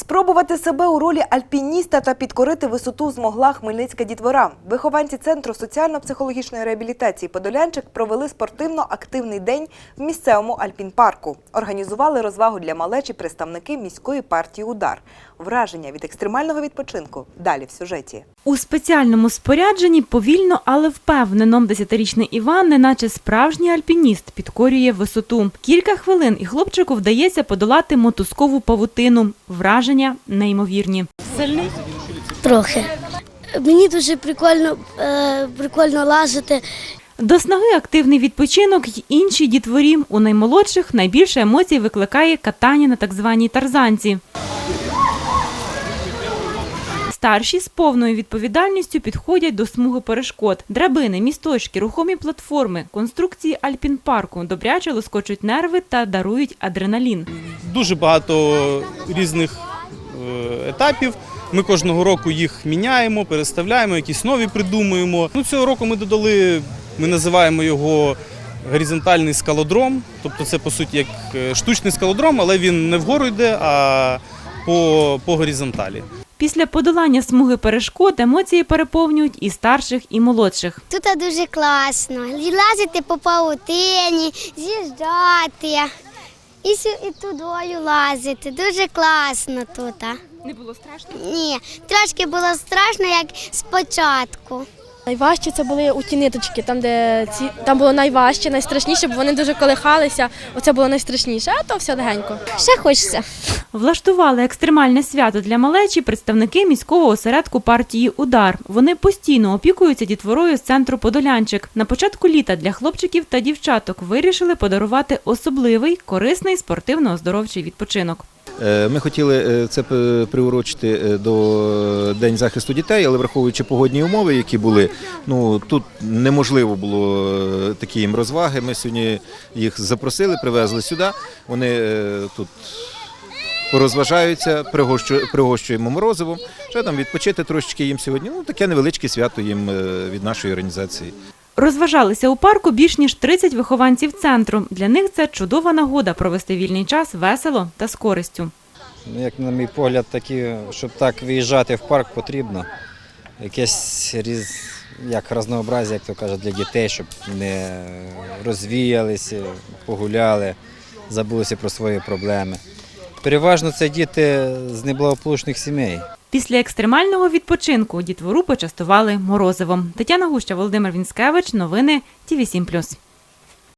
Спробувати себе у ролі альпініста та підкорити висоту змогла хмельницька дітвора. Вихованці центру соціально-психологічної реабілітації Подолянчик провели спортивно-активний день в місцевому альпінпарку. Організували розвагу для малечі представники міської партії Удар. Враження від екстремального відпочинку далі в сюжеті. У спеціальному спорядженні повільно, але впевнено, десятирічний Іван, неначе справжній альпініст, підкорює висоту. Кілька хвилин і хлопчику вдається подолати мотузкову павутину. Враження неймовірні. Трохи. Мені дуже прикольно, е, прикольно лазити. До снаги активний відпочинок й інші дітворі. У наймолодших найбільше емоцій викликає катання на так званій тарзанці. Старші з повною відповідальністю підходять до смуги перешкод. Драбини, місточки, рухомі платформи, конструкції альпінпарку добряче лоскочуть нерви та дарують адреналін. дуже багато різних етапів. Ми кожного року їх міняємо, переставляємо, якісь нові придумуємо. Ну, цього року ми додали, ми називаємо його горизонтальний скалодром. Тобто це по суті як е, штучний скалодром, але він не вгору йде, а по, по горизонталі. Після подолання смуги перешкод емоції переповнюють і старших, і молодших. Тут дуже класно. Лазити по паутині, з'їжджати і, сю- і тудою лазити. Дуже класно тут. Не було страшно? Ні, трошки було страшно, як спочатку. Найважче це були у ті ниточки, там, де ці там було найважче, найстрашніше, бо вони дуже колихалися. Оце було найстрашніше, а то все легенько. Ще хочеться. Влаштували екстремальне свято для малечі представники міського осередку партії Удар. Вони постійно опікуються дітворою з центру Подолянчик. На початку літа для хлопчиків та дівчаток вирішили подарувати особливий, корисний спортивно-оздоровчий відпочинок. Е, Ми хотіли е, це приурочити е, до День захисту дітей, але враховуючи погодні умови, які були, ну тут неможливо було такі їм розваги. Ми сьогодні їх запросили, привезли сюди. Вони тут порозважаються, пригощу- пригощуємо морозивом. Ще там відпочити трошечки їм сьогодні. Ну таке невеличке свято їм від нашої організації. Розважалися у парку більш ніж 30 вихованців центру. Для них це чудова нагода провести вільний час весело та з користю. Ну, Як на мій погляд, такі, щоб так виїжджати в парк, потрібно. Якесь різ, як разнообразя, як то кажуть, для дітей, щоб не розвіялися, погуляли, забулися про свої проблеми. Переважно це діти з неблагополучних сімей. Після екстремального відпочинку дітвору почастували морозивом. Тетяна Гуща, Володимир Вінськевич. Новини ТІВІ 7+.